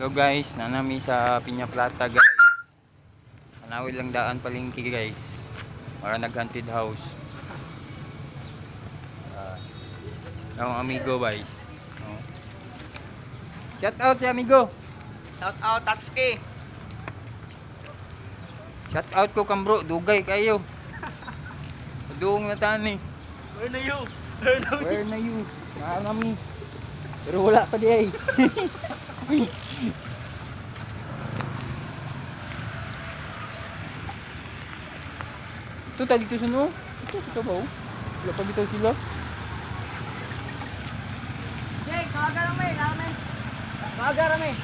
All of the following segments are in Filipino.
Hello guys, nanami sa Pinya Plata guys. Manawil lang daan palingki guys. Para nag-haunted house. Ah. Uh, amigo guys. Oh. Shout out ya amigo. Shout out Tatsuki. Shout out ko kang bro, dugay kayo. Duong na tani. Where na you? Where na you? Where na you? Nanami. Pero wala pa di ay. Ito tayo dito sa no? Ito ito ba oh? Wala pa dito sila. Jake, kawaga lang may, lang may. Kawaga lang may.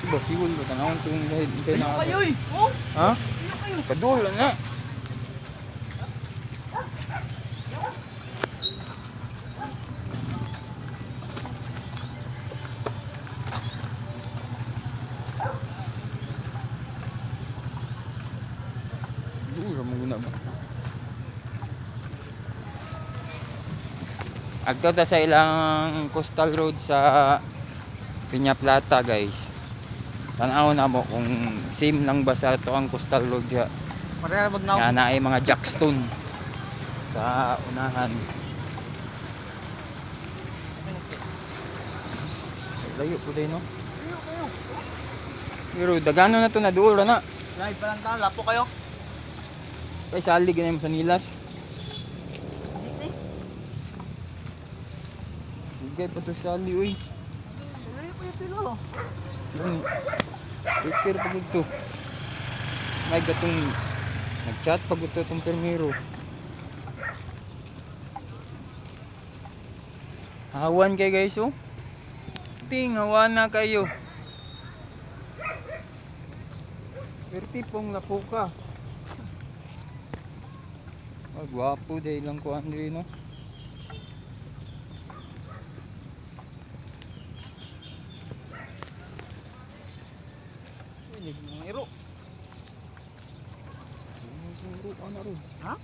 Diba siwol ba tanawon itong hintay Ayun na kayo eh. Oh, Ha? ayun kayo. Kadul na. Mo guna ba? Agto ta sa ilang coastal road sa Piña Plata guys. Tanaw na mo kung same lang ba sa to ang coastal road ya. Marera magnaw. Nga na ay mga jackstone sa unahan. Layo po din no. Kayo, kayo. Pero dagano na to na duol na. Live pa lang tayo, lapo kayo. Kay salig na mo sa nilas. Sige. Pa to sali uy. Layo pa tilo. Yan. Picture pa dito. May gatong nag-chat pag ito itong permiro. Hawan kay guys oh. Ting, hawan na kayo. Perti pong lapo Ah, gwapo dahil lang ko Andre no. Hindi mga iro. Ano ro? Ha?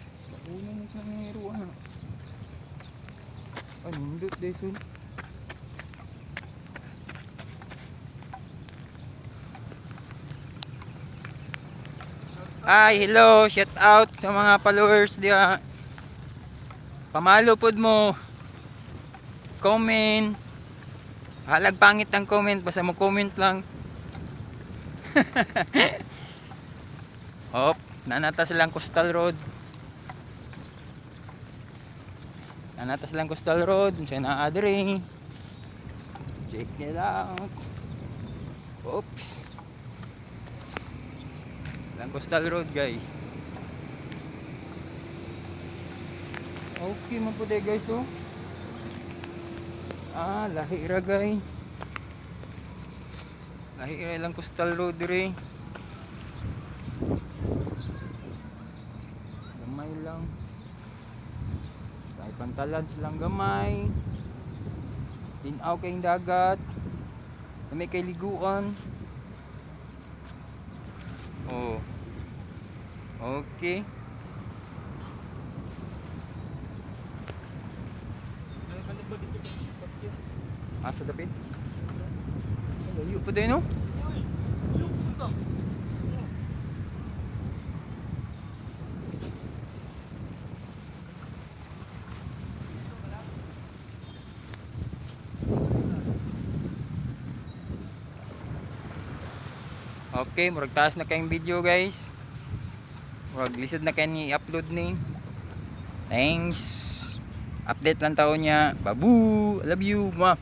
Uno mo sa ngero ana. Ay, nindot deso. Ay, hello, shout out sa mga followers dia. Pamalo pod mo. Comment. Halag pangit ang comment, basta mo comment lang. Hop, nanatas lang coastal road. Nanatas lang coastal road, siya na adre. Check it out. Oops. Lang coastal road, guys. Okay man po guys, oh. Ah, lahi ra guys. Lahi ra lang coastal road dire. Gamay lang. May pantalan silang gamay. Tinaw kayong dagat. Na May kay liguan. Oh. Okay. Asa dapit? Layo pa din no? Okay, murag taas na kayong video guys. Murag lisod na kayo ni upload ni. Thanks. Update lang taon niya. Babu. Love you. Mwah.